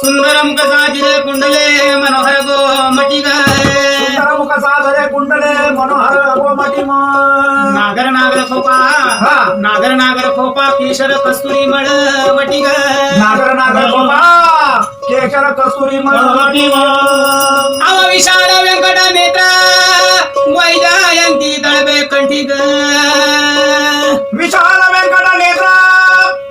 सुंदरम कसाजिरे कुंडले मनोहर गो मटी ग सुंदर मुख साधरे कुंडले मनोहर गोमटी नागर नागर खोपा हा. नागर नागर खोपा केशर कस्तुरी मळ वटी नागर नागर गोपा केशर कस्तुरी मळवटी अव विशाल व्यंकट नेत्र वैजयंती दळबे कंठी ग विशाल व्यंकट नेत्र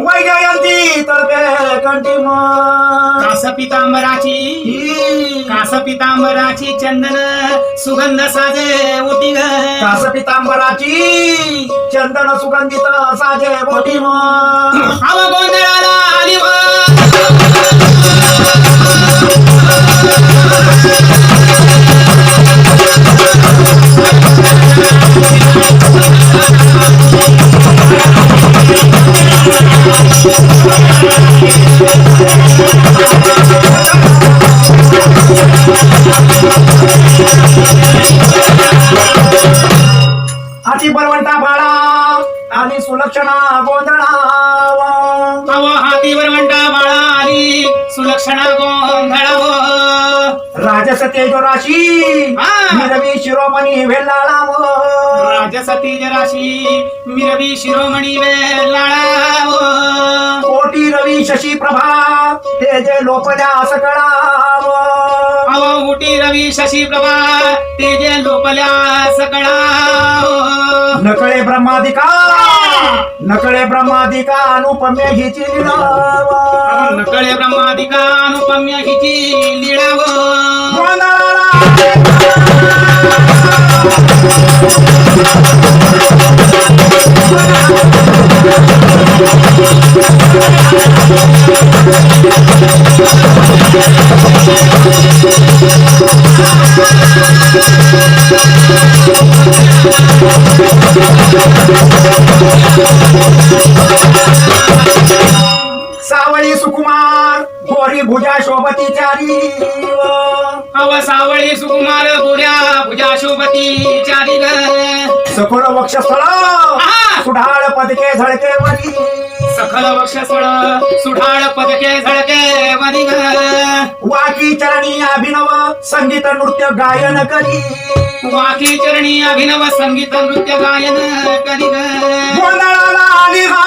वैजयंती तळपे कंठी कास पितांबराची कास पितांबराची चंदन सुगंध साजे ओटी कास पितांबराची चंदन सुगंधित साजे बोटी अव गोंधळाला सुलक्षणा गोंधळा अव हातीवर म्हणता बाळा आली. सुलक्षणा गोंधळाव राजस तेजो राशी हा. निरवी शिरोमणी वेल्लाळा राजसती जराशी मिरवी शिरोमणी वेलाळाव कोटी रवी शशी प्रभा तेजे लोपल्या सकळा उटी रवी शशी प्रभा तेजे लोपल्या सकळा नकळे ब्रह्मादिका नकळे ब्रह्मादिका अनुपम्य हिची लीला. नकळे ब्रह्मादिका अनुपम्य हिची लीळाव गोंधळाला सावळी सुकुमार गोरी भुजा शोभती चारी अव सावळी सुकुमार गोऱ्या भुजा शोभती चारी ग सखोर वक्षस्थळ. सुढाळ पदके झळके वरी. सखल वक्षस्थळ सुढाळ पदके झळके ग वाकी चरणी अभिनव संगीत नृत्य गायन करी. वाकी चरणी अभिनव संगीत नृत्य गायन करी गोंधळाला आली हा.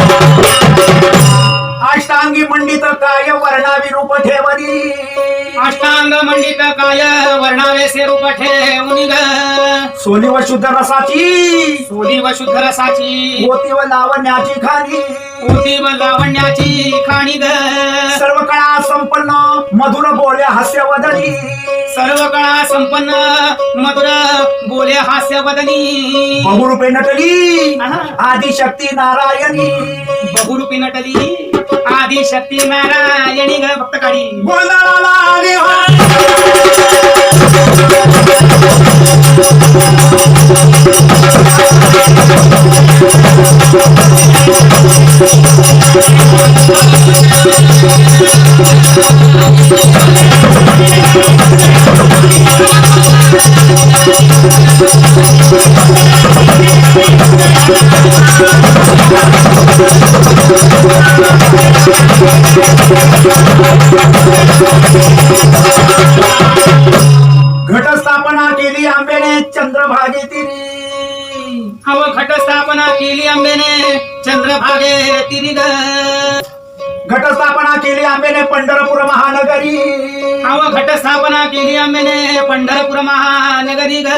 मंडित काय वर्णावेसे रूप ठेवून ग सोनी व शुद्ध रसाची। सोनी व शुद्ध रसाची। मोती व लावण्याची खाली ऊती व लावण्याची खाणी ग सर्व कळा संपन्न मधुर बोले। हास्य वदनी सर्व कळा संपन्न मधुर बोले हास्य वदनी बहुरूपे नटली. आदिशक्ती नारायणी बहुरूपी नटली आदी शक्ती नारायणी ग भक्त काळी गोंधळाला आली होय. घटस्थापना केली आंबेने चंद्रभागे तिरी हव घटस्थापना केली आंबेने चंद्रभागे तिरी घटस्थापना केली आंबेने पंढरपूर महानगरी. हव घटस्थापना केली आंबेने पंढरपूर महानगरी ग